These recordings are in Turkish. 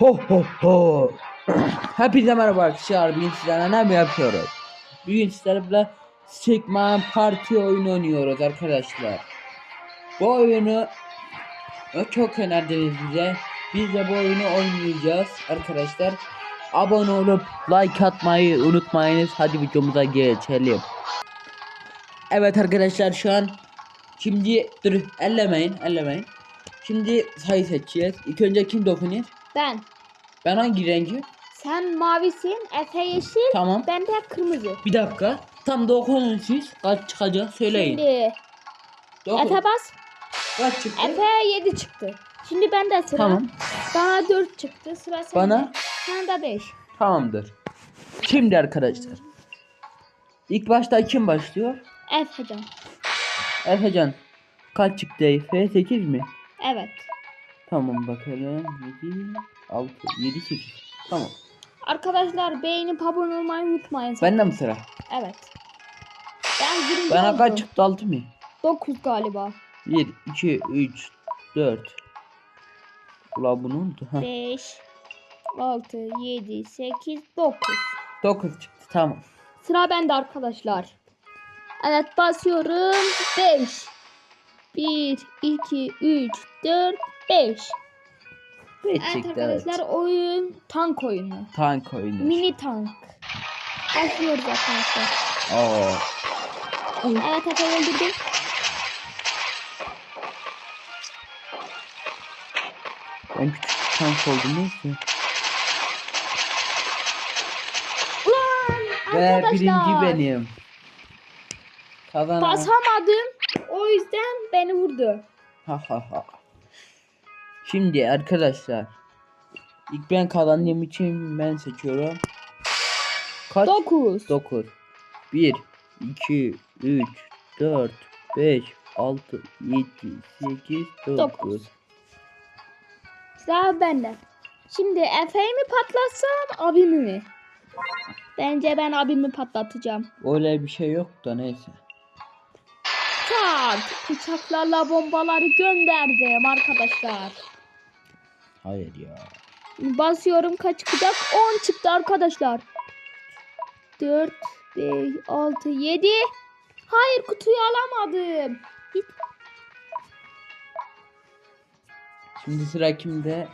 Ho ho ho. Hepinize merhaba arkadaşlar. Bugün sizlerle ne yapıyoruz? Bugün sizlerle Stickman Parti oyunu oynuyoruz arkadaşlar. Bu oyunu o çok önerdiniz bize. Biz de bu oyunu oynayacağız arkadaşlar. Abone olup like atmayı unutmayınız. Hadi videomuza geçelim. Evet arkadaşlar şu an şimdi dur ellemeyin ellemeyin. Şimdi sayı seçeceğiz. İlk önce kim dokunuyor? Ben. Ben hangi rengi? Sen mavisin, Efe yeşil, Tamam. ben de kırmızı. Bir dakika. Tam dokunun siz. Kaç çıkacak söyleyin. Şimdi Dokun. Efe bas. Kaç çıktı? Efe 7 çıktı. Şimdi bende sıra. Tamam. Bana 4 çıktı. Sıra sende. Bana? Sana da 5. Tamamdır. Şimdi arkadaşlar. İlk başta kim başlıyor? Efecan. Efecan. Kaç çıktı Efe? 8 mi? Evet. Tamam bakalım. 7, 6, 7, 8. Tamam. Arkadaşlar beğenip abone olmayı unutmayın. Bende mi sıra? Evet. Ben birinci Bana oldum. kaç çıktı? 6 mı? 9 galiba. 1, 2, 3, 4. Ula bu ne oldu? Ha. 5, 6, 7, 8, 9. 9 çıktı tamam. Sıra bende arkadaşlar. Evet basıyorum. 5. 1, 2, 3, 4, 5. 5 Evet çıktı evet. arkadaşlar oyun tank oyunu. Tank oyunu. Mini tank. Başlıyoruz arkadaşlar. Oo. Evet Efe öldürdüm. Ben küçük tank oldum neyse. Ulan Ve arkadaşlar. birinci benim. Kazanan. Basamadım. O yüzden beni vurdu. Ha ha ha. Şimdi arkadaşlar. İlk ben kazandığım için ben seçiyorum. Kaç? 9. 9. 1, 2, 3, 4, 5, 6, 7, 8, 9. Dokuz. Sıra bende. Şimdi Efe'yi mi patlatsam abimi mi? Bence ben abimi patlatacağım. Öyle bir şey yok da neyse. Çat! Uçaklarla bombaları gönderdim arkadaşlar. Hayır ya. Basıyorum kaç çıkacak? 10 çıktı arkadaşlar. 4, 5, 6, 7. Hayır kutuyu alamadım. Şimdi sıra kimde?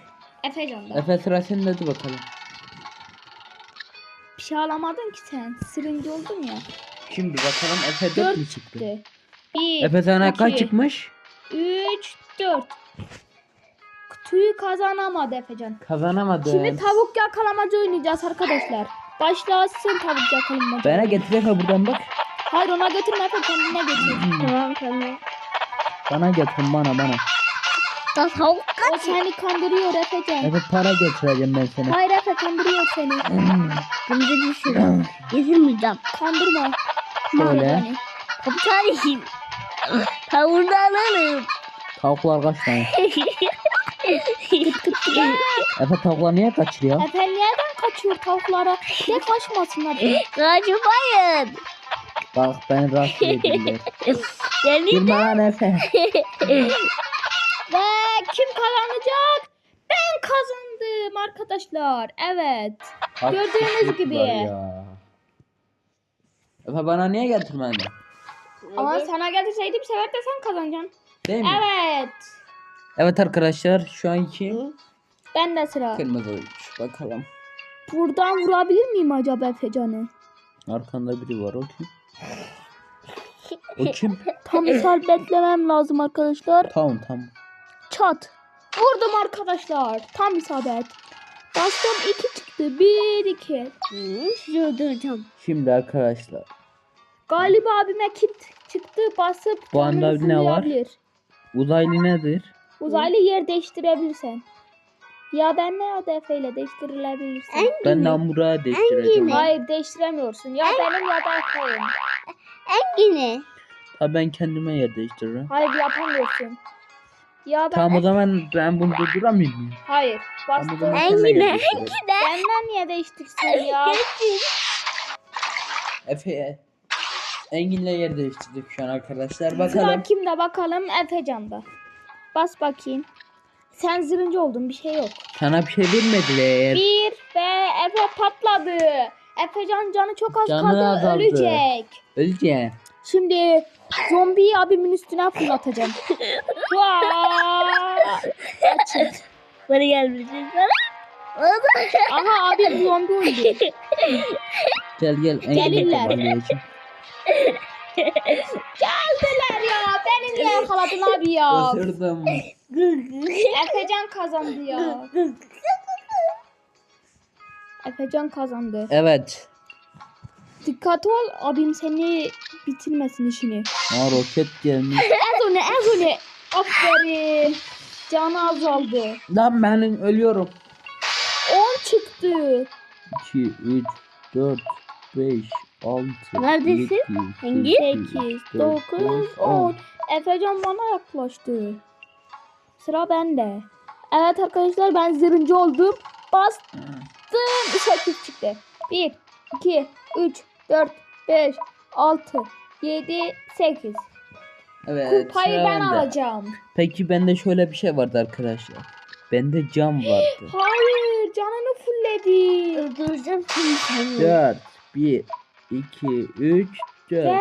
Efecan'da. Efe sıra sende hadi bakalım. Bir şey alamadın ki sen. Sırıncı oldun ya. Şimdi bakalım Efe 4 4 mü çıktı? çıktı. 1, Efe sana kaç çıkmış? 3, 4. Kutuyu kazanamadı Efecan. Kazanamadım. Şimdi tavuk yakalamacı oynayacağız arkadaşlar. Başlasın tavuk yakalamacı. Bana getir Efe buradan bak. Hayır ona götürme Efe kendine götür. tamam tamam. Bana getir bana bana. Tavuk O seni kandırıyor Efecan. Efe para getireceğim ben sana. Hayır Efe kandırıyor seni. Bunu da düşürüm. Getirmeyeceğim. Kandırma. Şöyle. Kapı tarihim. Tavuğunu alırım. Tavuklar kaç tane? Kıt kıt kıt. Efe tavuklar niye kaçırıyor? Efe nereden kaçıyor tavuklara? Ne kaçmasınlar. Kaçmayın. Bak beni rahatsız ediyorlar. Beni Girme lan Efe. Ve kim kazanacak? Ben kazandım arkadaşlar. Evet. Kaç Gördüğünüz gibi. ya? Efe bana niye getirmedin? Ama sana getirseydim bu sefer de sen kazanacaksın. Değil mi? Evet. Evet arkadaşlar şu an kim? Ben de sıra. Kırmızı olmuş. Bakalım. Buradan vurabilir miyim acaba Efecan'ı? Arkanda biri var o kim? O kim? Tam isabetlemem lazım arkadaşlar. tamam tamam. Çat. Vurdum arkadaşlar. Tam isabet. Bastım 2 çıktı. 1 2. Sizi öldüreceğim. Şimdi arkadaşlar. Galiba abime kit çıktı. Basıp Bu anda ne var? Uzaylı nedir? Uzaylı yer değiştirebilirsen. Ya ben ne ya da Efe ile değiştirilebilirsin. Ben Namur'a değiştireceğim. Hayır değiştiremiyorsun. Ya benim ya da Efe'yim. Yine. Ha ben kendime yer değiştiririm. Hayır yapamıyorsun. Ya ben Tamam o zaman ben bunu durduramayayım mı? Hayır. Tamam o Bastım. zaman seninle yer Engine. değiştiririm. Benden niye değiştirsin ya? Efe'ye. Engin'le yer değiştirdik şu an arkadaşlar. Sıra Bakalım. kimde bakalım? Efecan'da. Bas bakayım. Sen zırıncı oldun bir şey yok. Sana bir şey vermediler. Bir ve Efe patladı. Efecan canı çok az Canı kaldı azaldı. ölecek. Öleceksin. Şimdi zombiyi abimin üstüne fırlatacağım. Vaa! Açın. Bana gelmişsin sana. Aha abim zombi oldu. Gel gel. en Gelirler. Geldiler ya. Beni niye yakaladın abi ya? Isırdım. Efecan kazandı ya. Efecan kazandı. Evet. Dikkat ol abim seni bitirmesin işini. Ha roket gelmiş. Ez onu ez onu. Aferin. Canı azaldı. Lan ben ölüyorum. 10 çıktı. 2, 3, 4, 5, 6, Neredesin? 7, Hangi? 8, 9, 10. Efecan bana yaklaştı. Sıra bende. Evet arkadaşlar ben zırıncı oldum. Bastım. 8 çıktı. 1, 2, 3, 4, 5, 6, 7, 8. Evet. Kupayı ben bende. alacağım. Peki bende şöyle bir şey vardı arkadaşlar. Bende cam vardı. Hayır canını fulledi. Öldüreceğim seni. 4, 1, 2, 3, 4. Ve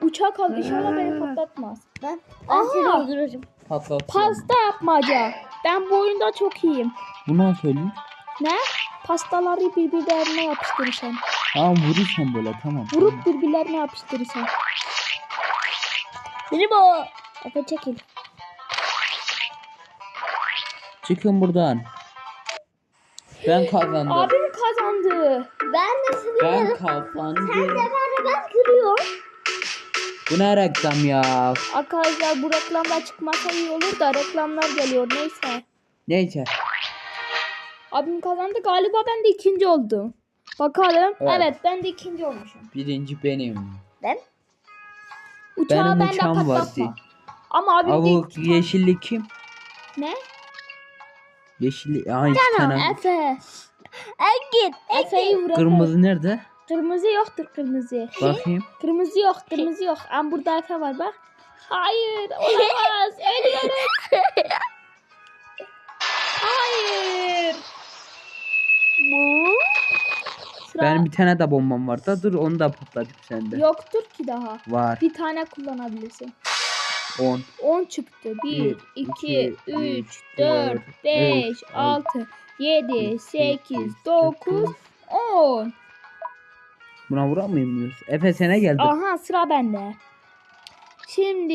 uçak aldı. İnşallah beni patlatmaz. Ben, ben seni Aha. öldüreceğim. Patlatıyorum. Pasta yapmaca. Ben bu oyunda çok iyiyim. Bu nasıl söyleyeyim? Ne? Pastaları birbirlerine yapıştırırsan. Tamam vurursan böyle tamam. Vurup birbirlerine yapıştırırsan. Benim o. Efe çekil. Çıkın buradan. Ben kazandım. Abim kazandı. Ben nasıl Ben kazandım. Ben ben kırıyorum. Bu ne reklam ya? Arkadaşlar bu reklamlar çıkmasa iyi olur da reklamlar geliyor neyse. Neyse. Abim kazandı galiba ben de ikinci oldum. Bakalım. Evet. Evet, ben de ikinci olmuşum. Birinci benim. Ben? Uçağı Benim ben de uçağım vardı. Ama abim Avuk ilk yeşilli kim? Ne? Yeşilli. Aa iki tane. Efe. Engin. Efe'yi. Kırmızı nerede? Kırmızı yoktur kırmızı. Bakayım. Kırmızı yok, kırmızı yok. Ama burada Efe var bak. Hayır, olamaz. Ölüyorum. Hayır. Bu. Sıra Benim bir tane de bombam var da dur onu da patlatayım sende. yoktur ki daha. Var. Bir tane kullanabilirsin. 10. 10 çıktı. 1, Bir, 2, iki, 3, üç, 4, dört, 5, beş, 6, 7, yedi, 8, sekiz, 9, dokuz. 10. Buna vuramıyor muyuz? Efe sana geldi. Aha sıra bende. Şimdi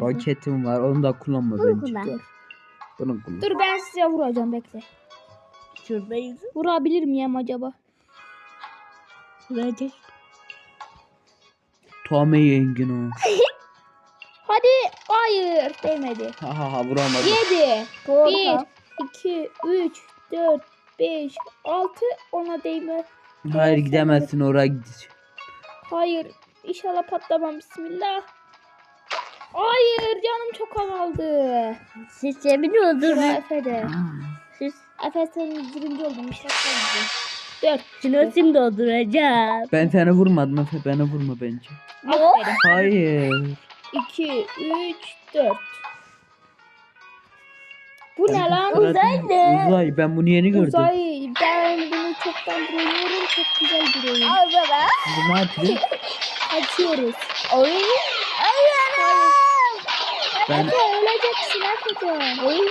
Roketim var onu da kullanma Bunu bence. kullan. Bunu kullan. dur ben size vuracağım bekle. Şuradayız. Vurabilir miyim acaba? Bence. Tome yengin o. Hadi hayır değmedi. Ha ha ha vuramadım. 7 Doğru. 1 2 3 4 5 6 ona değme. Hayır gidemezsin oraya gideceksin. Hayır. İnşallah patlamam. Bismillah. Hayır canım çok azaldı. Siz öldürdün. Efe'de. Siz. Efe senin birinci oldun. Bir şey oldu. Dört. Seni şimdi öldüreceğim. Ben seni vurmadım Efe beni vurma bence. Aferin. Hayır. 2, 3, 4. Bu ne lan? Uzay ne? Uzay ben bunu yeni gördüm. Uzay. Ben bunu çoktan oynuyorum. Çok güzel bir oyun. Al baba. Bu ne yapıyor? Açıyoruz. Oyun. Hayır. Ben Efe öleceksin Efe. Oyun.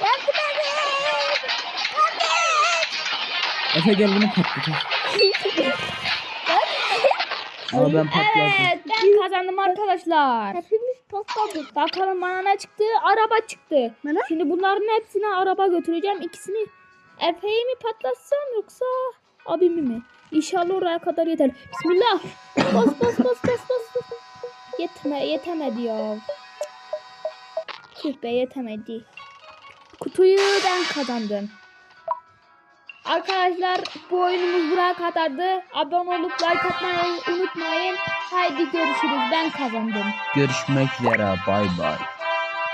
Yardım edin. Efe gel bunu patlat. Ama ben patladım. Evet ben kazandım arkadaşlar. Hepimiz patladık. Bakalım bana ne çıktı? Araba çıktı. Bana? Şimdi bunların hepsine araba götüreceğim. İkisini Efe'yi mi patlatsam yoksa abimi mi? İnşallah oraya kadar yeter. Bismillah. Bas bas bas bas bas. bas. Yetme, yetemedi ya. Tüh be yetemedi. Kutuyu ben kazandım. Arkadaşlar bu oyunumuz buraya kadardı. Abone olup like atmayı unutmayın. Haydi görüşürüz. Ben kazandım. Görüşmek üzere. Bay bay.